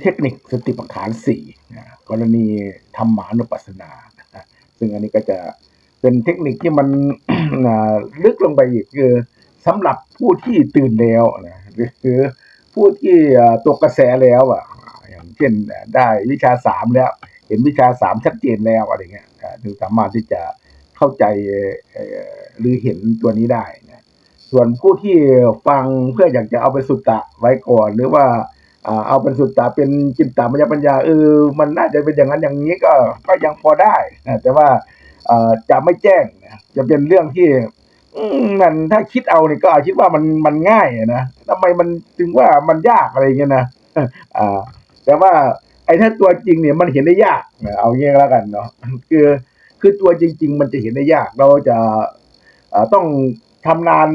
เทคนิคสติปัฏฐานสี่นะกรณีธรรมานุปัสสนานะซึ่งอันนี้ก็จะเป็นเทคนิคที่มันลึกลงไปอีกคือสำหรับผู้ที่ตื่นแล้วนะหรือผู้ที่อ่าตกกระแสแล้วอะอย่างเช่นได้วิชาสามแล้ว เห็นวิชาสามชัดเจนแล้วอะไรเงี้ยถึงสามารถที่จะเข้าใจหรือเห็นตัวนี้ได้นะส่วนผู้ที่ฟังเพื่ออยากจะเอาไปสุตตะไว้ก่อน หรือว่า เอาเป็นสุตตะเป็นจินตามยปัญญาเออมันน่าจะเป็นอย่างนั้นอย่างนี้ก็ก็ยังพอได้นะแต่ว่าอ่อจะไม่แจ้งจะเป็นเรื่องที่มันถ้าคิดเอาเนี่ยก็คิดว่ามันมันง่ายนะทำไมมันถึงว่ามันยากอะไรเงี้ยนะอ่าแต่ว่าไอ้ถ้าตัวจริงเนี่ยมันเห็นได้ยากเอางี้ก็แล้วกันเนาะคือคือตัวจริง ๆ มันจะเห็นได้ยากเราจะอ่าต้องทำงาน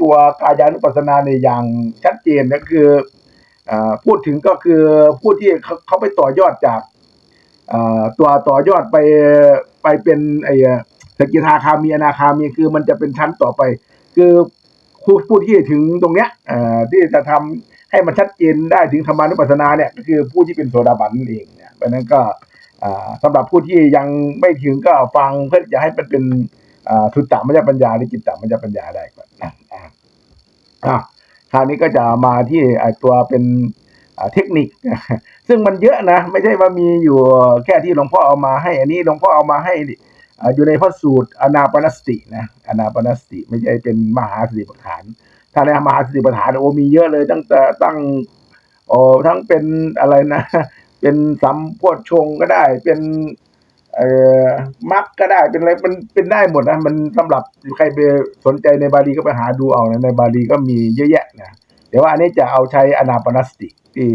ตัวกายานุปัสสนาในอย่างชัดเจนก็คือ พูดถึงก็คือผู้ที่เขาเขาไปต่อยอดจากตัวต่อยอดไปไปเป็นไอ้สกิทาคามีอนาคามีคือมันจะเป็นชั้นต่อไป คือผู้ผู้ที่ถึงตรงเนี้ยที่จะทำให้มันชัดเจนได้ถึงธรรมานุปัสสนาเนี่ยก็คือผู้ที่เป็นโสดาบันเองเนี่ยเพราะนั้นก็อ่าสำหรับผู้ที่ยังไม่ถึงก็ฟังเพื่อจะให้มันเป็นอ่าสุตตมัญญปัญญาหรือจิตตมัญญปัญญาได้ก่อนนะอ่าอ่า คราวนี้ก็จะมาที่ตัวเป็นเทคนิค ซึ่งมันเยอะนะ ไม่ใช่ว่ามีอยู่แค่ที่หลวงพ่อเอามาให้ อันนี้หลวงพ่อเอามาให้อ่าอยู่ในพระสูตรอนาปนสตินะอนาปนสติ ไม่ใช่เป็นมหาสติปัฏฐาน ถ้าในมหาสติปัฏฐานโอ้มีเยอะเลย ตั้งแต่ตั้งโอ้ทั้งเป็นอะไรนะ เป็นสัมโพชงก็ได้เป็น เอ่อมรรคก็ได้เป็นอะไรมันเป็นได้หมดนะมันสำหรับใครไปสนใจในบาลีก็ไปหาดูเอานะในบาลีก็มีเยอะแยะนะแต่ว่าอันนี้จะเอาใช้อนาปนสติที่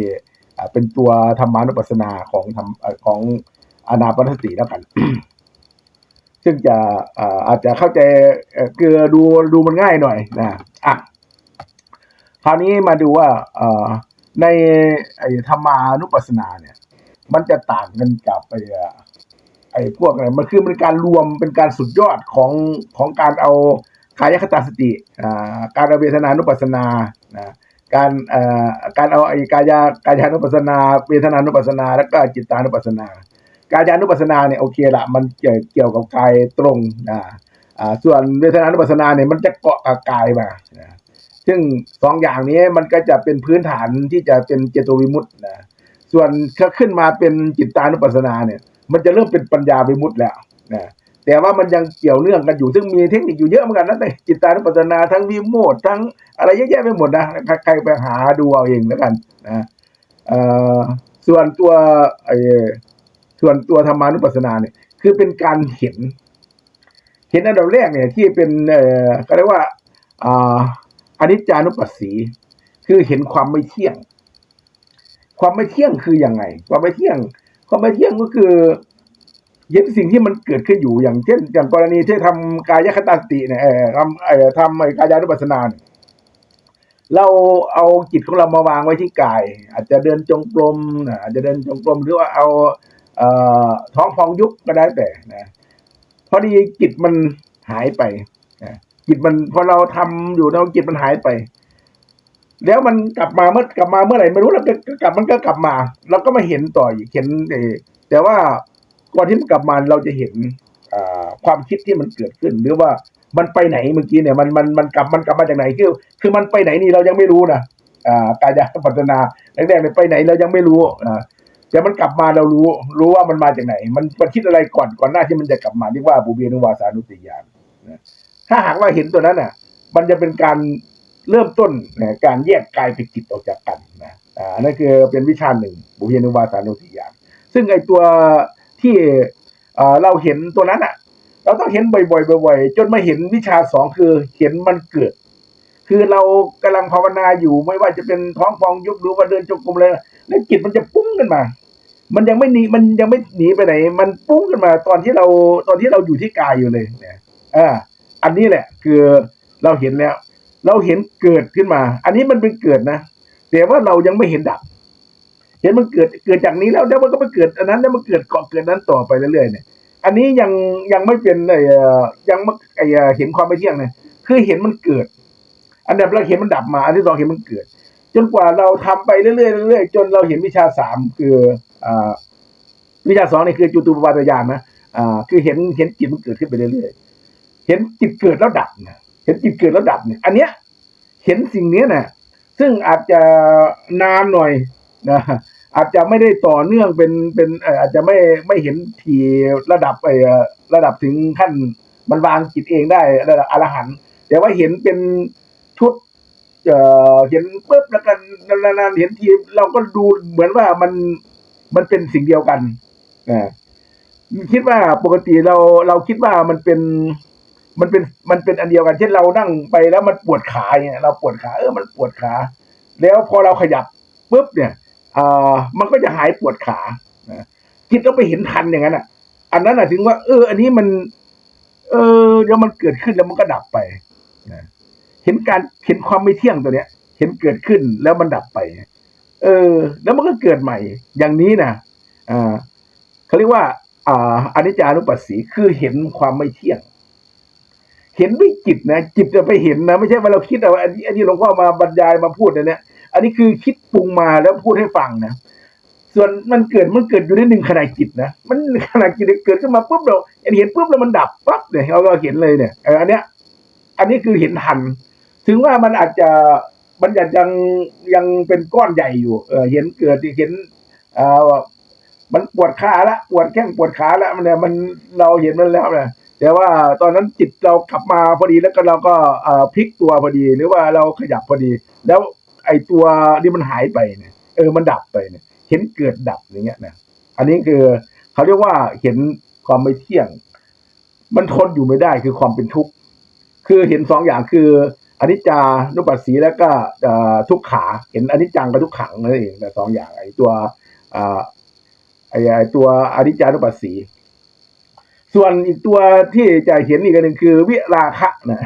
เป็นตัวธรรมานุปัสสนาของธรรมของอนาปนสติแล้วกัน ซึ่งจะอาจจะเข้าใจเอ่อคือดูดูมันง่ายหน่อยนะอะคราวนี้มาดูว่าในธรรมานุปัสสนาเนี่ย มันจะต่างกันกับไอ้เอ่อ ไอ้พวกอะไรมันคือเป็นการรวมเป็นการสุดยอดของของการเอากายคตาสติอ่าการเอาเวทนานุปัสสนานะการเอ่อการเอาไอ้กายากายานุปัสสนา เวทนานุปัสสนา แล้วก็จิตานุปัสสนา กายานุปัสสนาเนี่ยโอเคละมันเกี่ยวเกี่ยวกับกายตรงนะอ่าส่วนเวทนานุปัสสนาเนี่ยมันจะเกาะกับกายมานะซึ่งสองอย่างนี้มันก็จะเป็นพื้นฐานที่จะเป็นเจโตวิมุตต์นะส่วนถ้าขึ้นมาเป็นจิตตานุปัสสนาเนี่ย มันจะเริ่มเป็นปัญญาวิมุตต์แล้วนะแต่ว่ามันยังเกี่ยวเนื่องกันอยู่ซึ่งมีเทคนิคอยู่เยอะเหมือนกันนะในจิตตานุปัสสนาทั้งวิโมตต์ทั้งอะไรเยอะแยะไปหมดนะใครไปหาดูเอาเองแล้วกันนะเออส่วนตัวไอ้ส่วนตัวธรรมานุปัสสนาเนี่ยคือเป็นการเห็น เห็นอันดับแรกเนี่ยที่เป็นเอ่อก็เรียกว่าอ่าอนิจจานุปัสสี คือเห็นความไม่เที่ยง ความไม่เที่ยงคือยังไง ความไม่เที่ยง ความไม่เที่ยงก็คือเห็นสิ่งที่มันเกิดขึ้นอยู่อย่างเช่น อย่างกรณีที่ทำกายคตาสติเนี่ยเออทำเออทำไอ้กายานุปัสสนาเราเอาจิตของเรามาวางไว้ที่กาย อาจจะเดินจงกรมนะอาจจะเดินจงกรมหรือว่าเอาเอ่อท้องพองยุบก็ได้แต่นะพอดีจิตมันหายไปนะจิตมันพอเราทำอยู่แล้วจิตมันหายไป แล้วมันกลับมาเมื่อกลับมาเมื่อไหร่ไม่รู้แล้วก็กลับมันก็กลับมาเราก็มาเห็นต่ออีกเห็นเอแต่ว่าก่อนที่มันกลับมาเราจะเห็นอความคิดที่มันเกิดขึ้น หรือว่ามันไปไหนเมื่อกี้เนี่ยมันมันมันกลับมันกลับมาจากไหนคือคือมันไปไหนนี่เรายังไม่รู้นะอ่ากายปัจนาแรกๆเนี่ยไปไหนเรายังไม่รู้อ่าแต่มันกลับมาเรารู้ รู้ว่ามันมาจากไหน มันมันคิดอะไรก่อนก่อนหน้าที่มันจะกลับมาเรียกว่าบุเบนุวาสานุติยานถ้าหากว่าเห็นตัวนั้นน่ะ มันจะเป็นการ เริ่มต้นนะการแยกกายกับจิตออกจากกันนะอ่าอันนั่นคือเป็นวิชาหนึ่งบุเพนุวาสานุติยาซึ่งไอตัวที่เราเห็นตัวนั้นอะ เราต้องเห็นบ่อยๆบ่อยๆจนมาเห็นวิชาสองคือเห็นมันเกิด คือเรากำลังภาวนาอยู่ไม่ว่าจะเป็นท้องฟองยุบหรือว่าเดินจงกรมเลยแล้วจิตมันจะปุ้งขึ้นมา มันยังไม่หนีมันยังไม่หนีไปไหน มันปุ้งขึ้นมาตอนที่เราตอนที่เราอยู่ที่กายอยู่เลยเนี่ยอ่าอันนี้แหละ คือเราเห็นแล้ว เราเห็นเกิดขึ้นมา อันนี้มันเป็นเกิดนะ แต่ว่าเรายังไม่เห็นดับ เห็นมันเกิดเกิดจากนี้แล้วแล้วมันก็ไปเกิดอันนั้นแล้วมันเกิดเกาะเกิดนั้นต่อไปเรื่อยๆเนี่ย อันนี้ยังยังไม่เป็นไอ้ยังไม่ไอ้เห็นความไม่เที่ยงเนี่ยคือเห็นมันเกิด อันดับแรกเห็นมันดับมา อันที่สองเห็นมันเกิด จนกว่าเราทำไปเรื่อยๆเรื่อยๆจนเราเห็นวิชาสามคืออ่าวิชาสองนี่คือจุตูปปาตยานนะอ่าคือเห็นเห็นจิตมันเกิดขึ้นไปเรื่อยๆเห็นจิตเกิดแล้วดับนะ เห็นจิตเกิดแล้วดับเนี่ย อันเนี้ย เห็นสิ่งเนี้ยนะซึ่งอาจจะนานหน่อยนะอาจจะไม่ได้ต่อเนื่องเป็นเป็นอาจจะไม่ไม่เห็นทีระดับไอ้เอ่อระดับถึงขั้นมันวางจิตเองได้ระดับอรหันต์แต่ว่าเห็นเป็นชุดเอ่อเห็นปุ๊บแล้วกันนานๆเห็นทีเราก็ดูเหมือนว่ามันมันเป็นสิ่งเดียวกันนะคิดว่าปกติเราเราคิดว่ามันเป็น มันเป็นมันเป็นอันเดียวกัน เช่นเรานั่งไปแล้วมันปวดขาเนี่ยเราปวดขาเออมันปวดขา แล้วพอเราขยับปุ๊บเนี่ยอ่ามันก็จะหายปวดขานะคิดแล้วไปเห็นทันอย่างนั้นอะ อันนั้นอะถึงว่า เออ อันนี้มัน เออเดี๋ยวมันเกิดขึ้นแล้วมันก็ดับไปนะเห็นการเห็นความไม่เที่ยงตัวเนี้ย เห็นเกิดขึ้นแล้วมันดับไป เออ แล้วมันก็เกิดใหม่ อย่างนี้นะอ่าเขาเรียกว่า อ่าอนิจจานุปัสสีคือเห็นความไม่เที่ยง เห็นด้วยจิตนะจิตจะไปเห็นนะ ไม่ใช่ว่าเราคิดเอาอันนี้อันนี้หลวงพ่อมาบรรยายมาพูดนะเนี่ยอันนี้คือคิดปรุงมาแล้วพูดให้ฟังนะส่วนมันเกิดมันเกิดอยู่ในหนึ่งขณะจิตนะมันขณะจิตเกิดขึ้นมาปุ๊บเราเห็นปุ๊บแล้วมันดับปั๊บเนี่ยเราก็เห็นเลยเนี่ยอันเนี้ย อันนี้คือเห็นทัน ถึงว่ามันอาจจะมันอาจยังยังเป็นก้อนใหญ่อยู่เออเห็นเกิดเห็นอ่ามันปวดขาละปวดแข้งปวดขาละมันเนี่ยมันเราเห็นมันแล้วเนะ แต่ว่าตอนนั้นจิตเรากลับมาพอดีแล้วก็เราก็พลิกตัวพอดีหรือว่าเราขยับพอดี แล้วไอ้ตัวนี่มันหายไปเนี่ยเออมันดับไปเนี่ยเห็นเกิดดับอย่างเงี้ยนะอันนี้คือเขาเรียกว่าเห็นความไม่เที่ยง มันทนอยู่ไม่ได้คือความเป็นทุกข์คือเห็นสองอย่างคืออนิจจานุปัสสีแล้วก็ทุกขาเห็นอนิจจังกับทุกขังนั่นเองแต่สองอย่างไอ้ตัวไอ้ไอ้ตัวอนิจจานุปัสสี ส่วนอีกตัวที่จะเห็นอีกอันหนึ่งคือ วิราคะนะ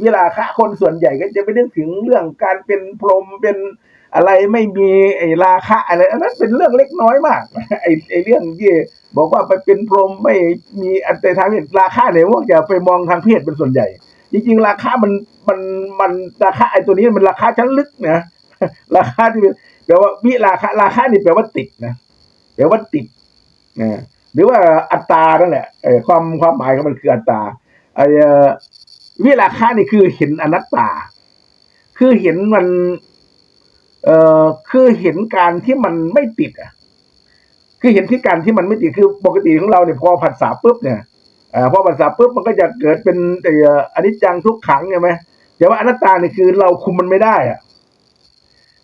วิราคะคนส่วนใหญ่ก็จะไปนึกถึงเรื่องการเป็นพรหมเป็นอะไรไม่มีไอ้ราคะอะไรอันนั้นเป็นเรื่องเล็กน้อยมากไอ้ไอ้เรื่องที่บอกว่าไปเป็นพรหมไม่มีอันต่ทางเพศราคะเนี่ยพวกจะไปมองทางเพศเป็นส่วนใหญ่ จริง ๆ ราคามันมันมันราคาไอ้ตัวนี้มันราคาชั้นลึกนะราคาที่แปลว่าวิราคาราคานี่แปลว่าติดนะแปลว่าติดนะ หรือว่าอัตตานั่นแหละความความหมายของมันคืออัตตาไอ้เวิราคานี่คือเห็นอนัตตา คือเห็นมัน เอ่อคือเห็นการที่มันไม่ติดอะ คือเห็นที่การที่มันไม่ติดคือปกติของเราเนี่ยพอผัสสะปุ๊บเนี่ยอพอภาษาปุ๊บมันก็จะเกิดเป็นอ่ออนิจจังทุกขังใช่ไหมแต่ว่าอนัตตาเนี่ยคือเราคุมมันไม่ได้อะ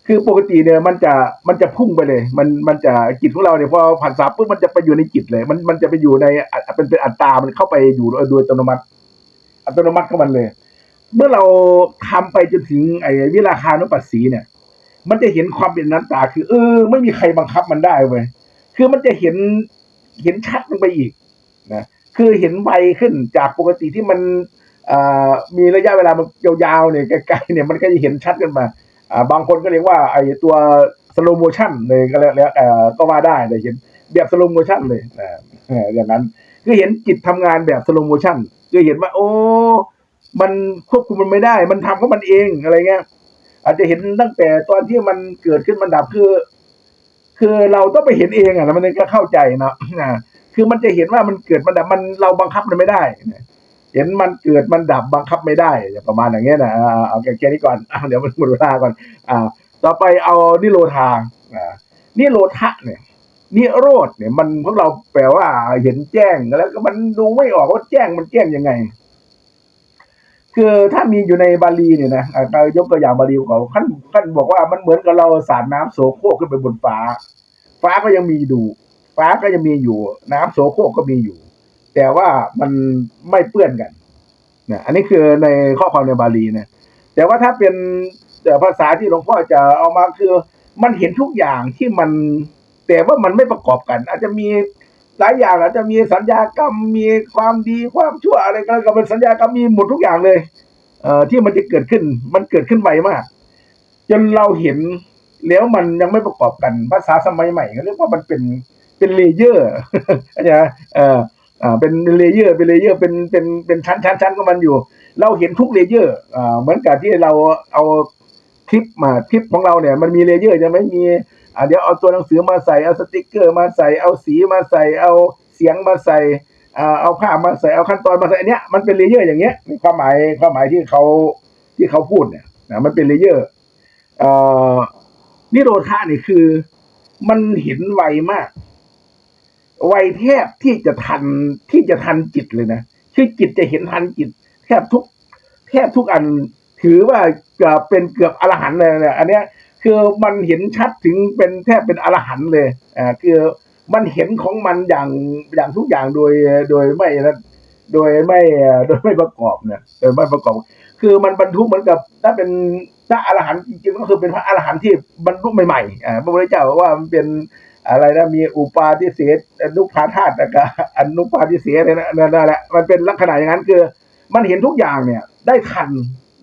คือปกติเนี่ยมันจะมันจะพุ่งไปเลย มันมันจะจิตของเราเนี่ยพอผ่านสาปุ๊บมันจะไปอยู่ในจิตเลย มันมันจะไปอยู่ในเป็นเป็นอัตตามันเข้าไปอยู่โดยอัตโนมัติ อัตโนมัติของมันเลย เมื่อเราทำไปจนถึงไอ้วิราคานุปัสสีเนี่ย มันจะเห็นความเป็นอนัตตา คือ เออ ไม่มีใครบังคับมันได้เว้ยคือมันจะเห็นเห็นชัดลงไปอีกนะคือเห็นไวขึ้นจากปกติที่มันอ่ามีระยะเวลามันยาวๆเนี่ยไกลๆเนี่ยมันก็จะเห็นชัดขึ้นมา บางคนก็เรียกว่าไอ้ตัวสโลโมชันเลยก็แล้วแล้วก็ว่าได้เลยเห็นแบบสโลโมชันเลยนะเออย่างนั้นคือเห็นจิตทำงานแบบสโลโมชันคือเห็นว่า โอ้มันควบคุมมันไม่ได้ มันทำของมันเองอะไรเงี้ยอาจจะเห็นตั้งแต่ตอนที่มันเกิดขึ้นมันดับคือ คือเราต้องไปเห็นเองอะมันถึงจะเข้าใจเนาะคือมันจะเห็นว่ามันเกิดมันดับมันเราบังคับมันไม่ได้ เห็นมันเกิดมันดับบังคับไม่ได้ประมาณอย่างเงี้ยนะเอาแค่นี้ก่อนเดี๋ยวมันหมดเวลาก่อนอ่าต่อไปเอานิโรธาอ่านิโรธะเนี่ยนิโรธเนี่ยมันพวกเราแปลว่าเห็นแจ้งแล้วก็มันดูไม่ออกว่าแจ้งมันแจ้งยังไง คือถ้ามีอยู่ในบาลีเนี่ยนะอ่ายกตัวอย่างบาลีของเขาขั้นขั้นบอกว่ามันเหมือนกับเราสาดน้ำโสโครกขึ้นไปบนฟ้า ฟ้าก็ยังมีดู ฟ้าก็ยังมีอยู่ น้ำโสโครกก็มีอยู่ แต่ว่ามันไม่เปื้อนกันนี่ยอันนี้คือในข้อความในบาลีนะแต่ว่าถ้าเป็นเอ่ภาษาที่หลวงพ่อจะเอามาคือ มันเห็นทุกอย่างที่มัน แต่ว่ามันไม่ประกอบกัน อาจจะมีหลายอย่างอาจจะมีสัญญากรรมมีความดีความชั่วอะไรก็เป็นสัญญากรรมมีหมดทุกอย่างเลยเอ่อที่มันจะเกิดขึ้น มันเกิดขึ้นไวมาก จนเราเห็นแล้วมันยังไม่ประกอบกันภาษาสมัยใหม่เขาเรียกว่ามันเป็นเป็นเลเยอร์เข้าใจไหมเอ่อ อ่าเป็นเลเยอร์เป็นเลเยอร์เป็นเป็นเป็นชั้นชั้นชั้นของมันอยู่ เราเห็นทุกเลเยอร์อ่าเหมือนกับที่เราเอาคลิปมาคลิปของเราเนี่ยมันมีเลเยอร์จะไม่มีอ่าเดี๋ยวเอาตัวหนังสือมาใส่เอาสติกเกอร์มาใส่เอาสีมาใส่เอาเสียงมาใส่อ่าเอาภาพมาใส่เอาขั้นตอนมาใส่อันเนี้ยมันเป็นเลเยอร์อย่างเงี้ยในความหมายความหมายที่เขาที่เขาพูดเนี่ยนะมันเป็นเลเยอร์เอ่อนิโรธานี่คือ มันเห็นไวมาก ไวแทบที่จะทันที่จะทันจิตเลยนะคือจิตจะเห็นทันจิต แทบทุก แทบทุกอันถือว่าจะเป็นเกือบอรหันเลยเนี่ยอันเนี้ยคือมันเห็นชัดถึงเป็นแทบเป็นอรหันเลยอ่าคือมันเห็นของมันอย่างอย่างทุกอย่างโดยโดยไม่นะโดยไม่โดยไม่ประกอบเนี่ยโดยไม่ประกอบ คือมันบรรทุกเหมือนกับถ้าเป็นพระอรหันต์จริงๆก็คือเป็นพระอรหันต์ที่บรรลุใหม่ๆอ่าพระพุทธเจ้าบอกว่ามันเป็น อะไรนะมีอุปาทิเสสอนุภาธาตุแล้วก็อนุปาทิเสสเนี่ยนะนั่นแหละมันเป็นลักษณะอย่างนั้นคือ มันเห็นทุกอย่างเนี่ย ได้ทัน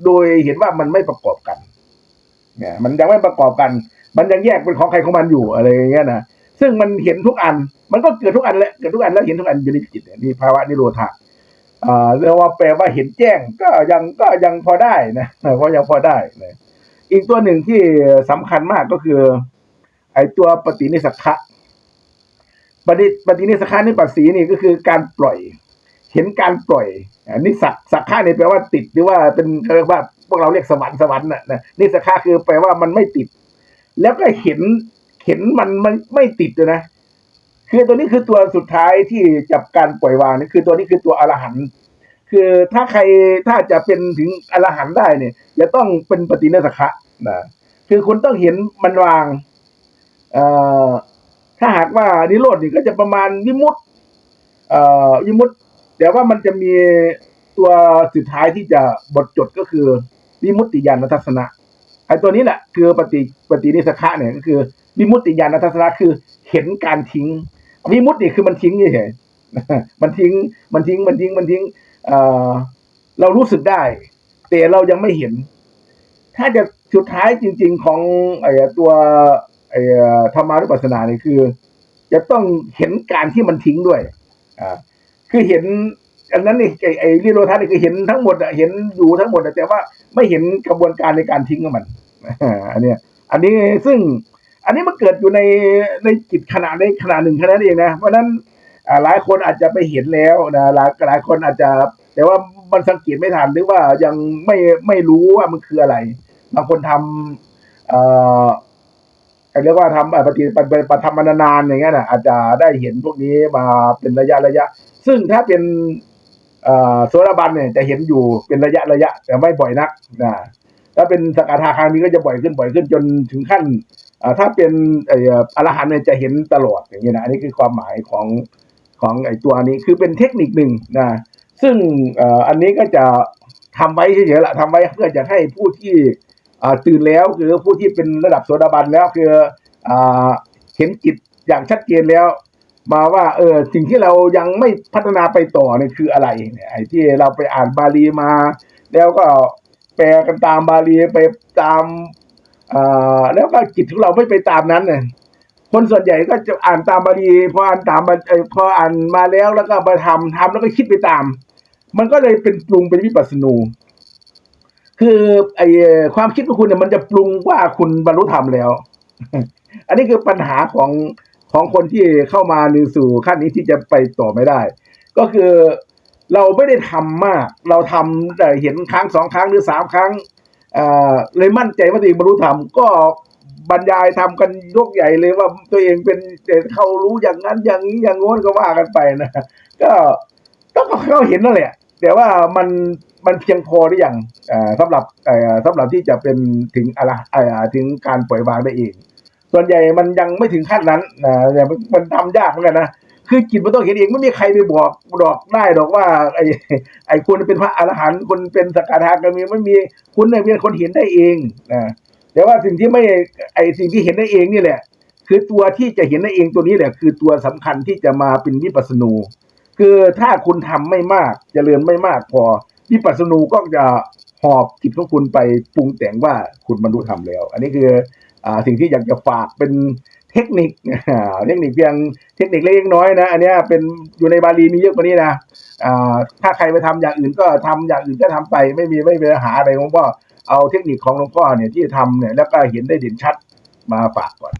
โดยเห็นว่ามันไม่ประกอบกันเนี่ยมันยังไม่ประกอบกัน มันยังแยกเป็นของใครของมันอยู่อะไรอย่างเงี้ยนะซึ่งมันเห็นทุกอัน มันก็เกิดทุกอันแหละเกิดทุกอันแล้วเห็นทุกอันอยู่ในจิตเนี่ยนี่ภาวะนิโรธาอ่าเรียกว่าแปลว่าเห็นแจ้งก็ยังก็ยังพอได้นะก็ยังพอได้นะอีกตัวหนึ่งที่สำคัญมากก็คือ ไอ้ตัวปฏินิสขะปฏิปฏินิสขะนี่ปัสสีนี่ก็คือการปล่อย เห็นการปล่อยอันนี้สักสักข้าเนี่ยแปลว่าติดหรือว่าเป็นเรียกว่าพวกเราเรียกสวรรค์สวรรค์น่ะนะนี่สักข้าคือแปลว่ามันไม่ติด แล้วก็เห็นเห็นมันมันไม่ติดเลยนะคือตัวนี้คือตัวสุดท้ายที่จับการปล่อยวางนี่คือตัวนี้คือตัวอรหันต์คือถ้าใครถ้าจะเป็นถึงอรหันต์ได้เนี่ยจะต้องเป็นปฏิเนสขะนะคือคุณต้องเห็นมันวาง ถ้าหากว่านิโรธนี่ก็จะประมาณวิมุตติเอ่อวิมุตติแต่ว่ามันจะมีตัวสุดท้ายที่จะบทจดก็คือวิมุตติญาณทัศนะไอ้ตัวนี้แหละคือปฏิปฏินิสขะเนี่ยก็คือวิมุตติญาณทัศนะคือเห็นการทิ้งวิมุตติคือมันทิ้งเฉยมันทิ้งมันทิ้งมันทิ้งมันทิ้งเออเรารู้สึกได้ แต่เรายังไม่เห็น ถ้าจะสุดท้ายจริง ๆ ของไอ้ตัว ไอ้ธรรมานุปัสสนาเนี่ยคือ จะต้องเห็นการที่มันทิ้งด้วย อ่า คือเห็นอันนั้นนี่ไอ้ไอ้ลิโรทัศน์นี่คือเห็นทั้งหมดอะเห็นอยู่ทั้งหมดอะแต่ว่าไม่เห็นกระบวนการในการทิ้งของมันอันเนี้ย อันนี้ซึ่ง อันนี้มันเกิดอยู่ในในจิตขนาดในขนาดหนึ่งแค่นั้นเองนะ เพราะนั้นหลายคนอาจจะไปเห็นแล้วนะหลายหลายคนอาจจะ แต่ว่ามันสังเกตไม่ทันหรือว่ายังไม่ไม่รู้ว่ามันคืออะไรบางคนทำเอ่อ เรียกว่าทำปฏิปฏิปธรรมนานๆอย่างเงี้ยนะอาจจะได้เห็นพวกนี้มาเป็นระยะระยะ ซึ่งถ้าเป็นโสดาบันเนี่ยจะเห็นอยู่เป็นระยะระยะ แต่ไม่บ่อยนักนะถ้าเป็นสกทาคามีก็จะบ่อยขึ้นบ่อยขึ้นจนถึงขั้นถ้าเป็นอรหันต์เนี่ยจะเห็นตลอดอย่างเงี้ยนะอันนี้คือความหมายของของไอ้ตัวนี้คือเป็นเทคนิคหนึ่งนะซึ่งอันนี้ก็จะทำไว้เฉยๆละทำไว้เพื่อจะให้ผู้ที่ ตื่นแล้วคือผู้ที่เป็นระดับโสดาบันแล้วคืออ่าเห็นจิตอย่างชัดเจนแล้ว มาว่าเออสิ่งที่เรายังไม่พัฒนาไปต่อเนี่ยคืออะไรเนี่ยไอ้ที่เราไปอ่านบาลีมา แล้วก็แปลกันตามบาลีไปตามอ่าแล้วก็จิตของเราไม่ไปตามนั้นเนี่ยคนส่วนใหญ่ก็จะอ่านตามบาลีพออ่านตามบาเอ่อพออ่านมาแล้วแล้วก็ไปทำทำแล้วก็คิดไปตาม มันก็เลยเป็นปรุงเป็นวิปัสสนู คือไอ้ความคิดของคุณเนี่ยมันจะปรุงว่าคุณบรรลุธรรมแล้ว อันนี้คือปัญหาของของคนที่เข้ามาในสู่ขั้นนี้ที่จะไปต่อไม่ได้ ก็คือเราไม่ได้ทำมาก เราทำแต่เห็นครั้งสองครั้งหรือสามครั้งเอ่อเลยมั่นใจว่าตัวเองบรรลุธรรมก็บรรยายทำกันยกใหญ่เลยว่าตัวเองเป็นเขารู้อย่างนั้นอย่างนี้อย่างโน้นก็ว่ากันไปนะก็ก็เขาเห็นนั่นแหละ แต่ว่ามัน มันเพียงพอหรือยังอ่าสำหรับเอ่อสำหรับที่จะเป็นถึงอะไรถึงการปล่อยวางได้เอง ส่วนใหญ่มันยังไม่ถึงขั้นนั้นนะแต่มันมันทำยากเหมือนกันนะคือจิตมันต้องเห็นเองไม่มีใครไปบอกบอกได้หรอกว่า ไอ้ไอ้คุณเป็นพระอรหันต์คุณเป็นสกทาคามีไม่มีคุณเนี่ยเป็นคนเห็นได้เองนะแต่ว่าสิ่งที่ไม่ไอ้สิ่งที่เห็นได้เองนี่แหละ คือตัวที่จะเห็นได้เองตัวนี้แหละ คือตัวสำคัญที่จะมาเป็นวิปัสสนู คือถ้าคุณทำไม่มากเจริญไม่มากพอ วิปัสสนูก็จะหอบจิตของคุณไปปรุงแต่งว่าคุณบรรลุธรรมแล้ว อันนี้คืออสิ่งที่อยากจะฝากเป็นเทคนิคเทคนิคเพียงเทคนิคเล็กน้อยนะ อันนี้เป็นอยู่ในบาลีมีเยอะกว่านี้นะถ้าใครไปทำอย่างอื่นก็ทำอย่างอื่นก็ทำไป ไม่มีไม่มีปัญหาอะไรผมก็เอาเทคนิคของหลวงพ่อเนี่ยที่ทำเนี่ยแล้วก็เห็นได้เด่นชัดมาฝากก่อน